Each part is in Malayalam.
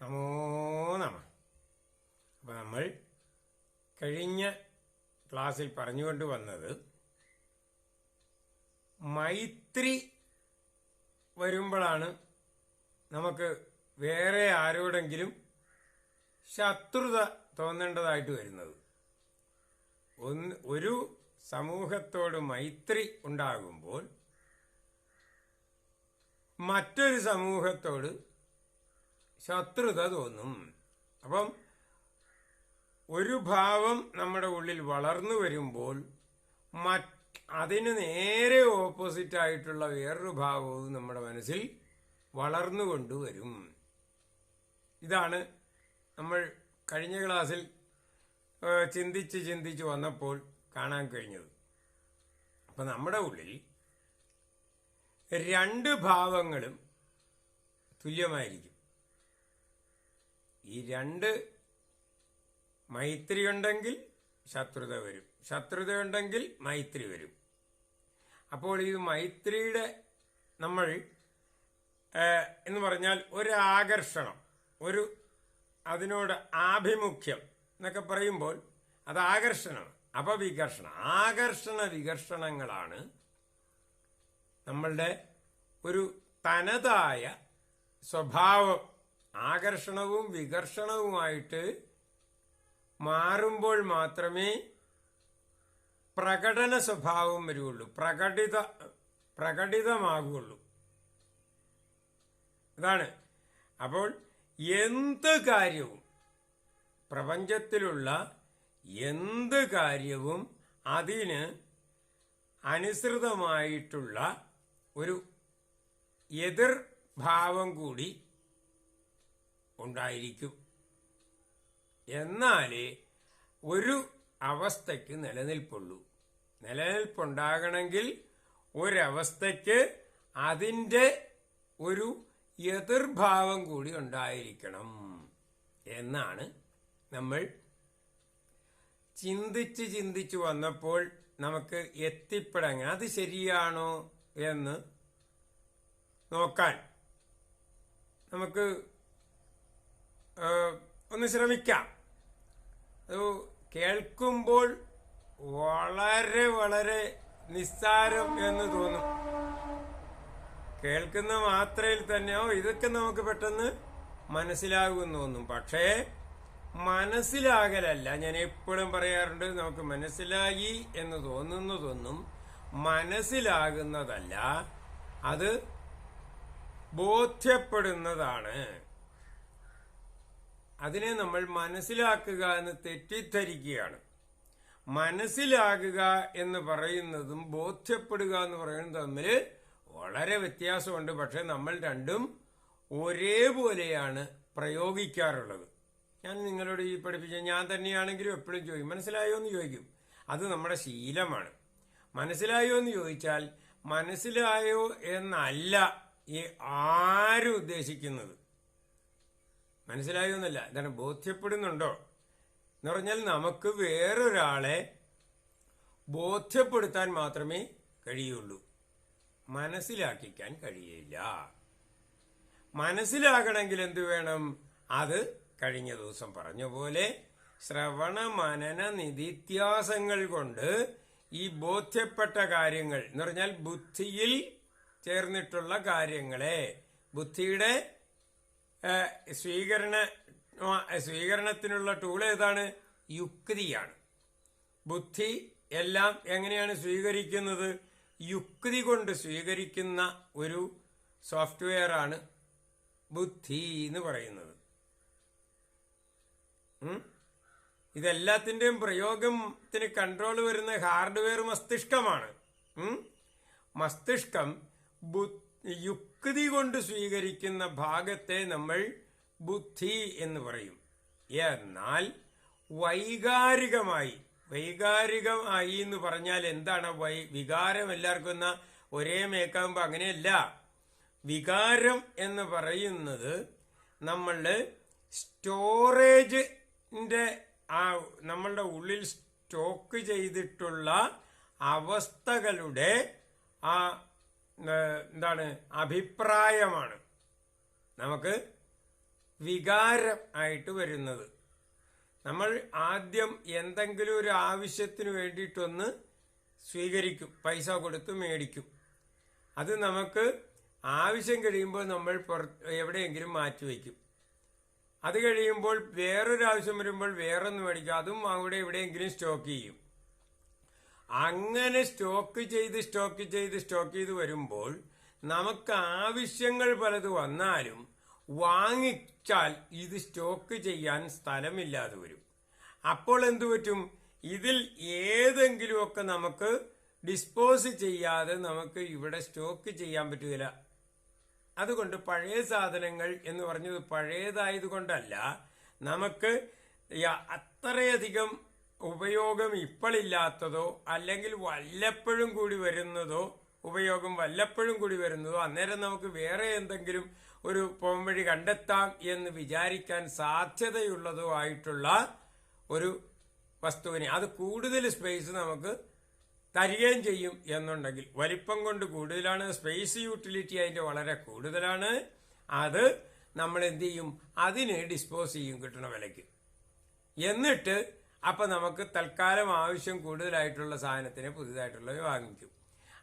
നമോ നമ. അപ്പം നമ്മൾ കഴിഞ്ഞ ക്ലാസ്സിൽ പറഞ്ഞുകൊണ്ട് വന്നത് മൈത്രി വരുമ്പോഴാണ് നമുക്ക് വേറെ ആരോടെങ്കിലും ശത്രുത തോന്നേണ്ടതായിട്ട് വരുന്നത്. ഒന്ന് ഒരു സമൂഹത്തോട് മൈത്രി ഉണ്ടാകുമ്പോൾ മറ്റൊരു സമൂഹത്തോട് ശത്രുത തോന്നും. അപ്പം ഒരു ഭാവം നമ്മുടെ ഉള്ളിൽ വളർന്നു വരുമ്പോൾ അതിന് നേരെ ഓപ്പോസിറ്റ് ആയിട്ടുള്ള വേറൊരു ഭാവവും നമ്മുടെ മനസ്സിൽ വളർന്നുകൊണ്ടുവരും ഇതാണ് നമ്മൾ കഴിഞ്ഞ ക്ലാസ്സിൽ ചിന്തിച്ച് ചിന്തിച്ച് വന്നപ്പോൾ കാണാൻ കഴിഞ്ഞത്. അപ്പം നമ്മുടെ ഉള്ളിൽ രണ്ട് ഭാവങ്ങളും തുല്യമായിരിക്കും. ഈ രണ്ട് മൈത്രി ഉണ്ടെങ്കിൽ ശത്രുത വരും. ശത്രുത ഉണ്ടെങ്കിൽ മൈത്രി വരും. അപ്പോൾ ഈ മൈത്രിയുടെ നമ്മൾ എന്ന് പറഞ്ഞാൽ ഒരു ആകർഷണം ഒരു അതിനോട് ആഭിമുഖ്യം എന്നൊക്കെ പറയുമ്പോൾ അത് ആകർഷണം അപവികർഷണം. ആകർഷണ വികർഷണങ്ങളാണ് നമ്മളുടെ ഒരു തനതായ സ്വഭാവം ആകർഷണവും വികർഷണവുമായിട്ട് മാറുമ്പോൾ മാത്രമേ പ്രകടന സ്വഭാവം വരുള്ളൂ പ്രകടിത പ്രകടിതമാകുള്ളൂ ഇതാണ് അപ്പോൾ എന്ത് കാര്യവും പ്രപഞ്ചത്തിലുള്ള എന്ത് കാര്യവും അതിന് അനുസൃതമായിട്ടുള്ള ഒരു എതിർഭാവം കൂടി ഉണ്ടായിരിക്കും. എന്നാൽ ഒരു അവസ്ഥയ്ക്ക് നിലനിൽപ്പുള്ളൂ. നിലനിൽപ്പുണ്ടാകണമെങ്കിൽ ഒരവസ്ഥയ്ക്ക് അതിന്റെ ഒരു എതിർഭാവം കൂടി ഉണ്ടായിരിക്കണം എന്നാണ് നമ്മൾ ചിന്തിച്ച് ചിന്തിച്ച് വന്നപ്പോൾ നമുക്ക് എത്തിപ്പെടങ്ങ അത് ശരിയാണോ എന്ന് നോക്കാൻ. നമുക്ക് ഒന്ന് ശ്രമിക്കാം. അത് കേൾക്കുമ്പോൾ വളരെ വളരെ നിസ്സാരം എന്ന് തോന്നും. കേൾക്കുന്ന മാത്രയിൽ തന്നെ ഓ ഇതൊക്കെ നമുക്ക് പെട്ടെന്ന് മനസ്സിലാകുമെന്ന് തോന്നും. പക്ഷേ മനസ്സിലാകലല്ല. ഞാൻ എപ്പോഴും പറയാറുണ്ട് നമുക്ക് മനസ്സിലായി എന്ന് തോന്നുന്നതൊന്നും മനസ്സിലാകുന്നതല്ല അത് ബോധ്യപ്പെടുന്നതാണ്. അതിനെ നമ്മൾ മനസ്സിലാക്കുക എന്ന് തെറ്റിദ്ധരിക്കുകയാണ്. മനസ്സിലാകുക എന്ന് പറയുന്നതും ബോധ്യപ്പെടുക എന്ന് പറയുന്നതും തമ്മിൽ വളരെ വ്യത്യാസമുണ്ട്. പക്ഷെ നമ്മൾ രണ്ടും ഒരേപോലെയാണ് പ്രയോഗിക്കാറുള്ളത്. ഞാൻ നിങ്ങളോട് ഈ പഠിപ്പിച്ച ഞാൻ തന്നെയാണെങ്കിലും എപ്പോഴും ചോദിക്കും മനസ്സിലായോ എന്ന് ചോദിക്കും. അത് നമ്മുടെ ശീലമാണ്. മനസ്സിലായോ എന്ന് ചോദിച്ചാൽ മനസ്സിലായോ എന്നല്ല ഈ ആരും ഉദ്ദേശിക്കുന്നത്? മനസ്സിലായോ എന്നല്ല എന്താണ് ബോധ്യപ്പെടുന്നുണ്ടോ? എന്ന് പറഞ്ഞാൽ നമുക്ക് വേറൊരാളെ ബോധ്യപ്പെടുത്താൻ മാത്രമേ കഴിയുള്ളൂ. മനസ്സിലാക്കിക്കാൻ കഴിയില്ല. മനസ്സിലാകണമെങ്കിൽ എന്തു വേണം? അത് കഴിഞ്ഞ ദിവസം പറഞ്ഞ പോലെ ശ്രവണ മനന നിധിത്യാസങ്ങൾ കൊണ്ട് ഈ ബോധ്യപ്പെട്ട കാര്യങ്ങൾ എന്ന് പറഞ്ഞാൽ ബുദ്ധിയിൽ ചേർന്നിട്ടുള്ള കാര്യങ്ങളെ ബുദ്ധിയുടെ സ്വീകരണ സ്വീകരണത്തിനുള്ള ടൂൾ ഏതാണ്? യുക്തിയാണ്. ബുദ്ധി എല്ലാം എങ്ങനെയാണ് സ്വീകരിക്കുന്നത്? യുക്തി കൊണ്ട് സ്വീകരിക്കുന്ന ഒരു സോഫ്റ്റ്വെയർ ആണ് ബുദ്ധി എന്ന് പറയുന്നത്. ഇതെല്ലാത്തിന്റെയും പ്രയോഗത്തിന് കൺട്രോൾ വരുന്ന ഹാർഡ്വെയർ മസ്തിഷ്കമാണ്. മസ്തിഷ്കം ബു- യുക്തി കൊണ്ട് സ്വീകരിക്കുന്ന ഭാഗത്തെ നമ്മൾ ബുദ്ധി എന്ന് പറയും. എന്നാൽ വൈകാരികമായി വൈകാരികമായി എന്ന് പറഞ്ഞാൽ എന്താണ്? വൈ വികാരം എല്ലാവർക്കും എന്ന ഒരേ മേക്കാകുമ്പോൾ അങ്ങനെയല്ല. വികാരം എന്ന് പറയുന്നത് നമ്മളുടെ സ്റ്റോറേജിന്റെ ആ നമ്മളുടെ ഉള്ളിൽ സ്റ്റോക്ക് ചെയ്തിട്ടുള്ള അവസ്ഥകളുടെ ആ എന്താണ്? അഭിപ്രായമാണ്. നമുക്ക് വികാരം ആയിട്ട് വരുന്നത്. നമ്മൾ ആദ്യം എന്തെങ്കിലും ഒരു ആവശ്യത്തിന് വേണ്ടിയിട്ടൊന്ന് സ്വീകരിക്കും. പൈസ കൊടുത്ത് മേടിക്കും. അത് നമുക്ക് ആവശ്യം കഴിയുമ്പോൾ നമ്മൾ പുറത്ത് എവിടെയെങ്കിലും മാറ്റിവെക്കും അത് കഴിയുമ്പോൾ വേറൊരു ആവശ്യം വരുമ്പോൾ വേറൊന്ന് മേടിക്കും. അതും അവിടെ എവിടെയെങ്കിലും സ്റ്റോക്ക് ചെയ്യും. അങ്ങനെ സ്റ്റോക്ക് ചെയ്ത് സ്റ്റോക്ക് ചെയ്ത് സ്റ്റോക്ക് ചെയ്ത് വരുമ്പോൾ നമുക്ക് ആവശ്യങ്ങൾ പലത് വന്നാലും വാങ്ങിച്ചാൽ ഇത് സ്റ്റോക്ക് ചെയ്യാൻ സ്ഥലമില്ലാതെ വരും. അപ്പോൾ എന്തു പറ്റും? ഇതിൽ ഏതെങ്കിലുമൊക്കെ നമുക്ക് ഡിസ്പോസ് ചെയ്യാതെ നമുക്ക് ഇവിടെ സ്റ്റോക്ക് ചെയ്യാൻ പറ്റുകയില്ല. അതുകൊണ്ട് പഴയ സാധനങ്ങൾ എന്ന് പറഞ്ഞത് പഴയതായതുകൊണ്ടല്ല നമുക്ക് അത്രയധികം ഉപയോഗം ഇപ്പോഴില്ലാത്തതോ അല്ലെങ്കിൽ വല്ലപ്പോഴും കൂടി വരുന്നതോ ഉപയോഗം വല്ലപ്പോഴും കൂടി വരുന്നതോ അന്നേരം നമുക്ക് വേറെ എന്തെങ്കിലും ഒരു പോംവഴി കണ്ടെത്താം എന്ന് വിചാരിക്കാൻ സാധ്യതയുള്ളതോ ആയിട്ടുള്ള ഒരു വസ്തുവിനെ അത് കൂടുതൽ സ്പേസ് നമുക്ക് തരികയും ചെയ്യും എന്നുണ്ടെങ്കിൽ. വലിപ്പം കൊണ്ട് കൂടുതലാണ് സ്പേസ് യൂട്ടിലിറ്റി അതിന്റെ വളരെ കൂടുതലാണ്. അത് നമ്മൾ എന്ത് ചെയ്യും? അതിന് ഡിസ്പോസ് ചെയ്യും കിട്ടുന്ന വിലയ്ക്ക്. എന്നിട്ട് അപ്പൊ നമുക്ക് തൽക്കാലം ആവശ്യം കൂടുതലായിട്ടുള്ള സാധനത്തിനെ പുതിയതായിട്ടുള്ളവ വാങ്ങിക്കും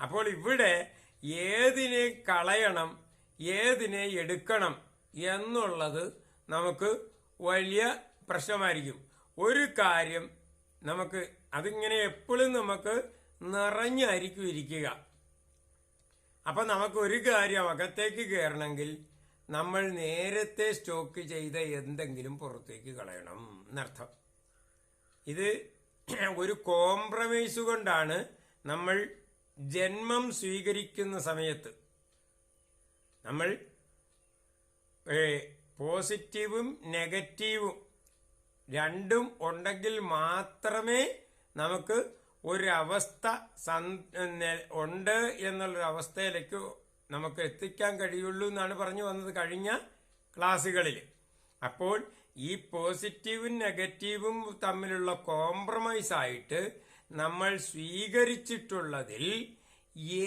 അപ്പോൾ ഇവിടെ ഏതിനെ കളയണം ഏതിനെ എടുക്കണം എന്നുള്ളത് നമുക്ക് വലിയ പ്രശ്നമായിരിക്കും. ഒരു കാര്യം നമുക്ക് അതിങ്ങനെ എപ്പോഴും നമുക്ക് നിറഞ്ഞായിരിക്കും ഇരിക്കുക. അപ്പൊ നമുക്ക് ഒരു കാര്യം അകത്തേക്ക് കയറണമെങ്കിൽ നമ്മൾ നേരത്തെ സ്റ്റോക്ക് ചെയ്ത എന്തെങ്കിലും പുറത്തേക്ക് കളയണം എന്നർത്ഥം. ഇത് ഒരു കോംപ്രമൈസ് കൊണ്ടാണ് നമ്മൾ ജന്മം സ്വീകരിക്കുന്ന സമയത്ത് നമ്മൾ പോസിറ്റീവും നെഗറ്റീവും രണ്ടും ഉണ്ടെങ്കിൽ മാത്രമേ നമുക്ക് ഒരവസ്ഥ ഉണ്ട് എന്നുള്ളൊരു അവസ്ഥയിലേക്ക് നമുക്ക് എത്തിക്കാൻ കഴിയുള്ളൂ എന്നാണ് പറഞ്ഞു വന്നത് കഴിഞ്ഞ ക്ലാസ്സുകളിൽ അപ്പോൾ ഈ പോസിറ്റീവും നെഗറ്റീവും തമ്മിലുള്ള കോംപ്രമൈസ് ആയിട്ട് നമ്മൾ സ്വീകരിച്ചിട്ടുള്ളതിൽ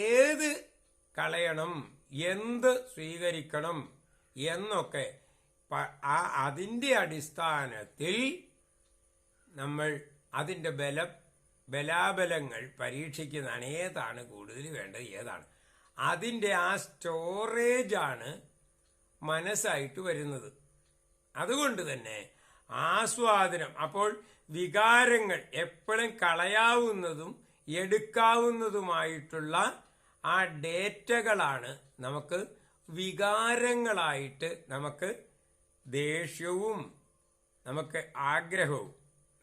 ഏത് കളയണം എന്ത് സ്വീകരിക്കണം എന്നൊക്കെ അതിന്റെ അടിസ്ഥാനത്തിൽ നമ്മൾ അതിന്റെ ബല ബലാബലങ്ങൾ പരീക്ഷിക്കുന്നതാണ് ഏതാണ് കൂടുതൽ വേണ്ടത് ഏതാണ്. അതിന്റെ ആ സ്റ്റോറേജാണ് മനസ്സായിട്ട് വരുന്നത്. അതുകൊണ്ട് തന്നെ ആസ്വാദനം അപ്പോൾ വികാരങ്ങൾ എപ്പോഴും കളയാവുന്നതും എടുക്കാവുന്നതുമായിട്ടുള്ള ആ ഡേറ്റകളാണ് നമുക്ക് വികാരങ്ങളായിട്ട് നമുക്ക് ദേഷ്യവും നമുക്ക് ആഗ്രഹവും.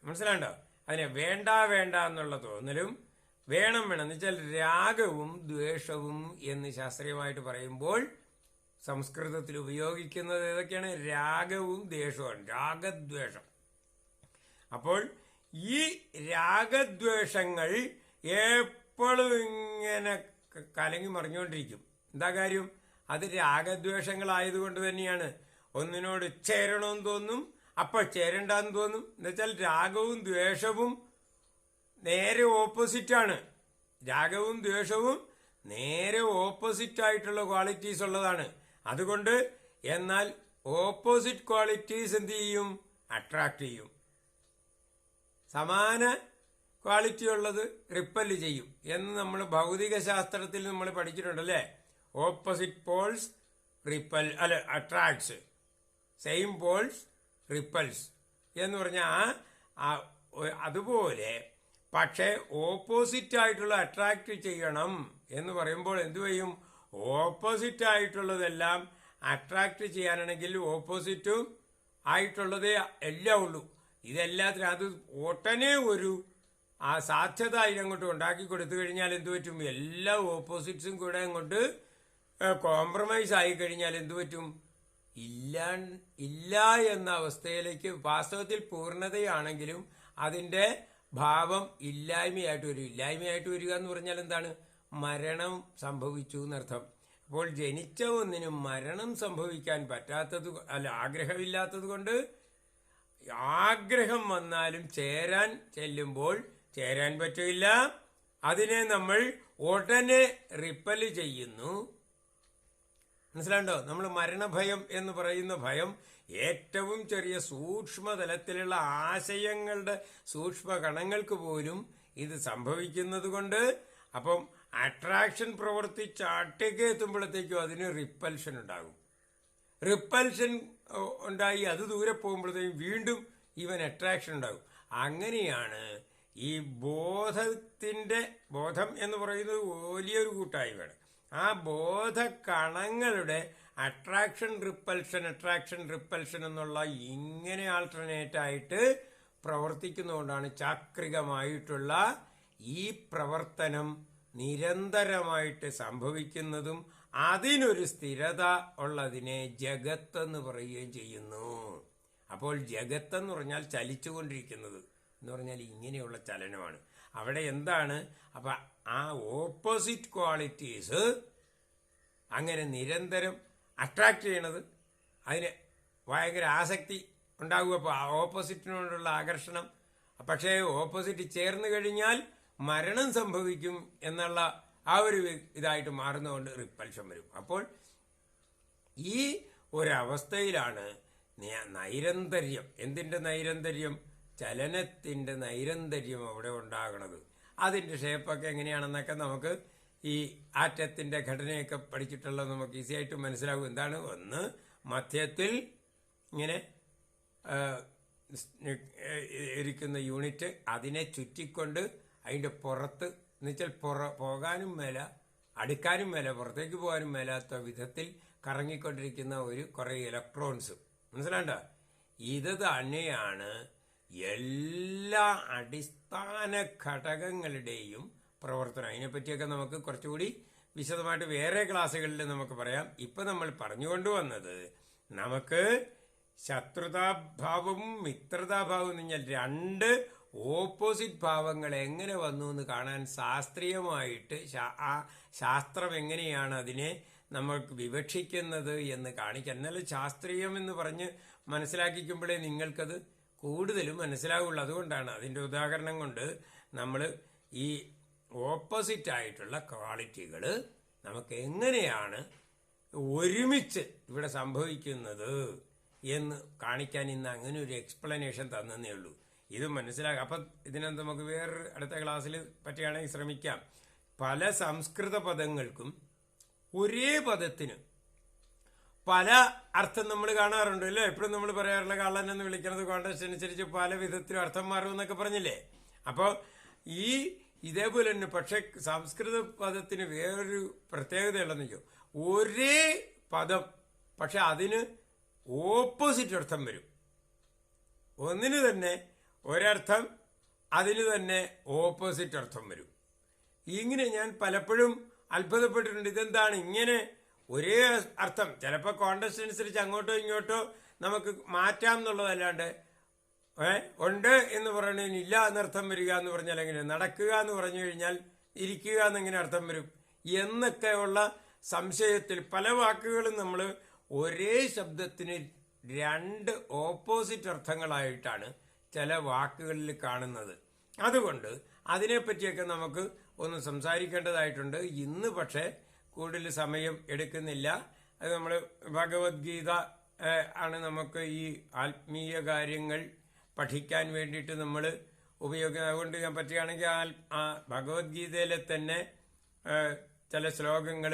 മനസ്സിലാണ്ടോ? അതിനെ വേണ്ട വേണ്ട എന്നുള്ള തോന്നലും വേണം വേണം എന്ന് വെച്ചാൽ രാഗവും ദ്വേഷവും എന്ന് ശാസ്ത്രീയമായിട്ട് പറയുമ്പോൾ സംസ്കൃതത്തിൽ ഉപയോഗിക്കുന്നത് ഏതൊക്കെയാണ്? രാഗവും ദേഷവും രാഗദ്വേഷം. അപ്പോൾ ഈ രാഗദ്വേഷങ്ങൾ എപ്പോഴും ഇങ്ങനെ കലങ്ങി മറിഞ്ഞുകൊണ്ടിരിക്കും. എന്താ കാര്യം? അത് രാഗദ്വേഷങ്ങളായതുകൊണ്ട് തന്നെയാണ്. ഒന്നിനോട് ചേരണമെന്ന് തോന്നും അപ്പൊ ചേരണ്ടെന്ന് തോന്നും. എന്നുവെച്ചാൽ രാഗവും ദ്വേഷവും നേരെ ഓപ്പോസിറ്റാണ് രാഗവും ദ്വേഷവും നേരെ ഓപ്പോസിറ്റ് ആയിട്ടുള്ള ക്വാളിറ്റീസ് ഉള്ളതാണ്. അതുകൊണ്ട് എന്നാൽ ഓപ്പോസിറ്റ് ക്വാളിറ്റീസ് എന്ത് ചെയ്യും? അട്രാക്ട് ചെയ്യും. സമാന ക്വാളിറ്റി ഉള്ളത് റിപ്പൽ ചെയ്യും എന്ന് നമ്മൾ ഭൗതിക ശാസ്ത്രത്തിൽ നമ്മൾ പഠിച്ചിട്ടുണ്ട് അല്ലേ ഓപ്പോസിറ്റ് പോൾസ് റിപ്പൽ അല്ല അട്രാക്ട്സ് സെയിം പോൾസ് റിപ്പൽസ് എന്ന് പറഞ്ഞാൽ അതുപോലെ പക്ഷേ ഓപ്പോസിറ്റ് ആയിട്ടുള്ള അട്രാക്ട് ചെയ്യണം എന്ന് പറയുമ്പോൾ എന്തു ചെയ്യും? ഓപ്പോസിറ്റ് ആയിട്ടുള്ളതെല്ലാം അട്രാക്റ്റ് ചെയ്യാനാണെങ്കിൽ ഓപ്പോസിറ്റും ആയിട്ടുള്ളതേ എല്ലാം ഉള്ളൂ. ഇതെല്ലാത്തിനും അത് ഒട്ടനെ ഒരു ആ സാധ്യത അതിനങ്ങോട്ട് ഉണ്ടാക്കി കൊടുത്തു കഴിഞ്ഞാൽ എന്തു പറ്റും? എല്ലാ ഓപ്പോസിറ്റ്സും കൂടെ അങ്ങോട്ട് കോംപ്രമൈസ് ആയി കഴിഞ്ഞാൽ എന്തു പറ്റും? ഇല്ല ഇല്ല എന്ന അവസ്ഥയിലേക്ക് വാസ്തവത്തിൽ പൂർണതയാണെങ്കിലും അതിന്റെ ഭാവം ഇല്ലായ്മയായിട്ട് വരും. ഇല്ലായ്മയായിട്ട് വരിക എന്ന് പറഞ്ഞാൽ എന്താണ്? മരണം സംഭവിച്ചു എന്നർത്ഥം. അപ്പോൾ ജനിച്ച ഒന്നിനും മരണം സംഭവിക്കാൻ പറ്റാത്തത് അല്ല ആഗ്രഹമില്ലാത്തത് കൊണ്ട് ആഗ്രഹം വന്നാലും ചേരാൻ ചെല്ലുമ്പോൾ ചേരാൻ പറ്റില്ല. അതിനെ നമ്മൾ ഉടനെ റിപ്പൽ ചെയ്യുന്നു. മനസ്സിലാണ്ടോ നമ്മൾ മരണഭയം എന്ന് പറയുന്ന ഭയം ഏറ്റവും ചെറിയ സൂക്ഷ്മതലത്തിലുള്ള ആശയങ്ങളുടെ സൂക്ഷ്മ കണങ്ങൾക്ക് പോലും ഇത് സംഭവിക്കുന്നത് കൊണ്ട് അപ്പം അട്രാക്ഷൻ പ്രവൃത്തി ചാട്ടേക്ക് എത്തുമ്പോഴത്തേക്കും അതിന് റിപ്പൽഷൻ ഉണ്ടാകും. റിപ്പൽഷൻ ഉണ്ടായി അത് ദൂരെ പോകുമ്പോഴത്തേക്കും വീണ്ടും ഇവൻ അട്രാക്ഷൻ ഉണ്ടാകും. അങ്ങനെയാണ് ഈ ബോധത്തിന്റെ ബോധം എന്ന് പറയുന്നത് വലിയൊരു കൂട്ടായ്മയാണ് ആ ബോധ കണങ്ങളുടെ അട്രാക്ഷൻ റിപ്പൽഷൻ അട്രാക്ഷൻ റിപ്പൽഷൻ എന്നുള്ള ഇങ്ങനെ ആൾട്ടർനേറ്റ് ആയിട്ട് പ്രവർത്തിക്കുന്നതുകൊണ്ടാണ് ചാക്രികമായിട്ടുള്ള ഈ പ്രവർത്തനം നിരന്തരമായിട്ട് സംഭവിക്കുന്നതും അതിനൊരു സ്ഥിരത ഉള്ളതിനെ ജഗത്ത് എന്ന് പറയുകയും ചെയ്യുന്നു. അപ്പോൾ ജഗത്ത് എന്ന് പറഞ്ഞാൽ ചലിച്ചുകൊണ്ടിരിക്കുന്നത് എന്ന് പറഞ്ഞാൽ ഇങ്ങനെയുള്ള ചലനമാണ്. അവിടെ എന്താണ്? അപ്പൊ ആ ഓപ്പോസിറ്റ് ക്വാളിറ്റീസ് അങ്ങനെ നിരന്തരം അട്രാക്ട് ചെയ്യണത് അതിന് ഭയങ്കര ആസക്തി ഉണ്ടാകും. അപ്പോൾ ഓപ്പോസിറ്റിനോടുള്ള ആകർഷണം. പക്ഷേ ഓപ്പോസിറ്റ് ചേർന്ന് കഴിഞ്ഞാൽ മരണം സംഭവിക്കും എന്നുള്ള ആ ഒരു ഇതായിട്ട് മാറുന്നതുകൊണ്ട് റിപ്പൽഷൻ വരും. അപ്പോൾ ഈ ഒരവസ്ഥയിലാണ് നൈരന്തര്യം. എന്തിന്റെ നൈരന്തര്യം? ചലനത്തിന്റെ നൈരന്തര്യം അവിടെ ഉണ്ടാകണത്. അതിന്റെ ഷേപ്പൊക്കെ എങ്ങനെയാണെന്നൊക്കെ നമുക്ക് ഈ ആറ്റത്തിന്റെ ഘടനയൊക്കെ പഠിച്ചിട്ടുള്ള നമുക്ക് ഈസി ആയിട്ട് മനസ്സിലാകും എന്താണ്? ഒന്ന് മധ്യത്തിൽ ഇങ്ങനെ ഇരിക്കുന്ന യൂണിറ്റ് അതിനെ ചുറ്റിക്കൊണ്ട് അതിന്റെ പുറത്ത് എന്നുവെച്ചാൽ പുറ പോകാനും മേല അടുക്കാനും മേല പുറത്തേക്ക് പോകാനും മേലാത്ത വിധത്തിൽ കറങ്ങിക്കൊണ്ടിരിക്കുന്ന ഒരു കുറേ ഇലക്ട്രോൺസ് മനസ്സിലാണ്ട ഇത് തന്നെയാണ് എല്ലാ അടിസ്ഥാന ഘടകങ്ങളുടെയും പ്രവർത്തനം. അതിനെപ്പറ്റിയൊക്കെ നമുക്ക് കുറച്ചുകൂടി വിശദമായിട്ട് വേറെ ക്ലാസ്സുകളിൽ നമുക്ക് പറയാം. ഇപ്പം നമ്മൾ പറഞ്ഞുകൊണ്ടുവന്നത് നമുക്ക് ശത്രുതാഭാവവും മിത്രതാഭാവവും എന്ന് പറഞ്ഞാൽ രണ്ട് ഓപ്പോസിറ്റ് ഭാവങ്ങൾ എങ്ങനെ വന്നു എന്ന് കാണാൻ ശാസ്ത്രീയമായിട്ട് ആ ശാസ്ത്രം എങ്ങനെയാണ് അതിനെ നമ്മൾക്ക് വിവക്ഷിക്കുന്നത് എന്ന് കാണിക്കാൻ. എന്നാലും ശാസ്ത്രീയം എന്ന് പറഞ്ഞ് മനസ്സിലാക്കിക്കുമ്പോഴേ നിങ്ങൾക്കത് കൂടുതലും മനസ്സിലാവുള്ളൂ. അതുകൊണ്ടാണ് അതിന്റെ ഉദാഹരണം കൊണ്ട് നമ്മൾ ഈ ഓപ്പോസിറ്റ് ആയിട്ടുള്ള ക്വാളിറ്റികൾ നമുക്ക് എങ്ങനെയാണ് ഒരുമിച്ച് ഇവിടെ സംഭവിക്കുന്നത് എന്ന് കാണിക്കാൻ ഇന്ന് അങ്ങനെ ഒരു എക്സ്പ്ലനേഷൻ തന്നേ ഉള്ളൂ. ഇത് മനസ്സിലാക്കാം. അപ്പം ഇതിനകത്ത് നമുക്ക് വേറൊരു അടുത്ത ക്ലാസ്സിൽ പറ്റുകയാണെങ്കിൽ ശ്രമിക്കാം. പല സംസ്കൃത പദങ്ങൾക്കും ഒരേ പദത്തിന് പല അർത്ഥം നമ്മൾ കാണാറുണ്ട് അല്ലേ? എപ്പോഴും നമ്മൾ പറയാറുള്ള കള്ളൻ എന്ന് വിളിക്കുന്നത് കോണ്ടസ്റ്റ് അനുസരിച്ച് പല വിധത്തിലും അർത്ഥം മാറും എന്നൊക്കെ പറഞ്ഞില്ലേ? അപ്പോൾ ഈ ഇതേപോലെ തന്നെ പക്ഷെ സംസ്കൃത പദത്തിന് വേറൊരു പ്രത്യേകതയുള്ളതെന്ന് വെച്ചോ ഒരേ പദം പക്ഷെ അതിന് ഓപ്പോസിറ്റ് അർത്ഥം വരും. ഒന്നിന് തന്നെ ഒരർത്ഥം അതിന് തന്നെ ഓപ്പോസിറ്റ് അർത്ഥം വരും. ഇങ്ങനെ ഞാൻ പലപ്പോഴും അത്ഭുതപ്പെട്ടിട്ടുണ്ട്. ഇതെന്താണ്? ഇങ്ങനെ ഒരേ അർത്ഥം. ചിലപ്പോൾ കോണ്ടസ്റ്റ് അനുസരിച്ച് അങ്ങോട്ടോ ഇങ്ങോട്ടോ നമുക്ക് മാറ്റാം എന്നുള്ളതല്ലാണ്ട് ഉണ്ട് എന്ന് പറയുന്നതിന് ഇല്ല എന്നർത്ഥം വരിക എന്ന് പറഞ്ഞാൽ എങ്ങനെ? നടക്കുക എന്ന് പറഞ്ഞു കഴിഞ്ഞാൽ ഇരിക്കുക എന്നെങ്ങനെ അർത്ഥം വരും. എന്നൊക്കെയുള്ള സംശയത്തിൽ പല വാക്കുകളും നമ്മൾ ഒരേ ശബ്ദത്തിന് രണ്ട് ഓപ്പോസിറ്റ് അർത്ഥങ്ങളായിട്ടാണ് ചില വാക്കുകളിൽ കാണുന്നത്. അതുകൊണ്ട് അതിനെപ്പറ്റിയൊക്കെ നമുക്ക് ഒന്ന് സംസാരിക്കേണ്ടതായിട്ടുണ്ട്. ഇന്ന് പക്ഷേ കൂടുതൽ സമയം എടുക്കുന്നില്ല. അത് നമ്മൾ ഭഗവത്ഗീത ആണ് നമുക്ക് ഈ ആത്മീയ കാര്യങ്ങൾ പഠിക്കാൻ വേണ്ടിയിട്ട് നമ്മൾ ഉപയോഗിക്കുന്നത്. അതുകൊണ്ട് ഞാൻ പറ്റുകയാണെങ്കിൽ ആ ഭഗവത്ഗീതയിലെ തന്നെ ചില ശ്ലോകങ്ങൾ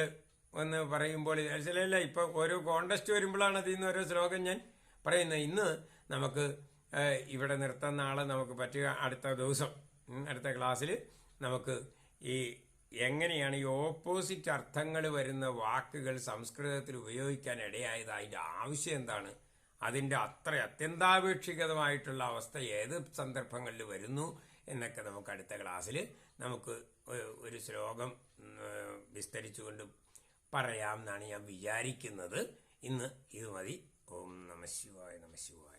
ഒന്ന് പറയുമ്പോൾ ചിലല്ല ഇപ്പോൾ ഓരോ കോണ്ടസ്റ്റ് വരുമ്പോഴാണ് അതിൽ നിന്ന് ഓരോ ശ്ലോകം ഞാൻ പറയുന്നത്. ഇന്ന് നമുക്ക് ഇവിടെ നിർത്താൻ നാളെ നമുക്ക് പറ്റുക അടുത്ത ദിവസം അടുത്ത ക്ലാസ്സിൽ നമുക്ക് ഈ എങ്ങനെയാണ് ഈ ഓപ്പോസിറ്റ് അർത്ഥങ്ങൾ വരുന്ന വാക്കുകൾ സംസ്കൃതത്തിൽ ഉപയോഗിക്കാൻ ഇടയായത് അതിന്റെ ആവശ്യം എന്താണ് അതിന്റെ അത്ര അത്യന്താപേക്ഷിതമായിട്ടുള്ള അവസ്ഥ ഏത് സന്ദർഭങ്ങളിൽ വരുന്നു എന്നൊക്കെ നമുക്ക് അടുത്ത ക്ലാസ്സിൽ നമുക്ക് ഒരു ശ്ലോകം വിസ്തരിച്ചുകൊണ്ട് പറയാം എന്നാണ് ഞാൻ വിചാരിക്കുന്നത്. ഇന്ന് ഇത് മതി. ഓം നമ ശിവായ നമ ശിവായ.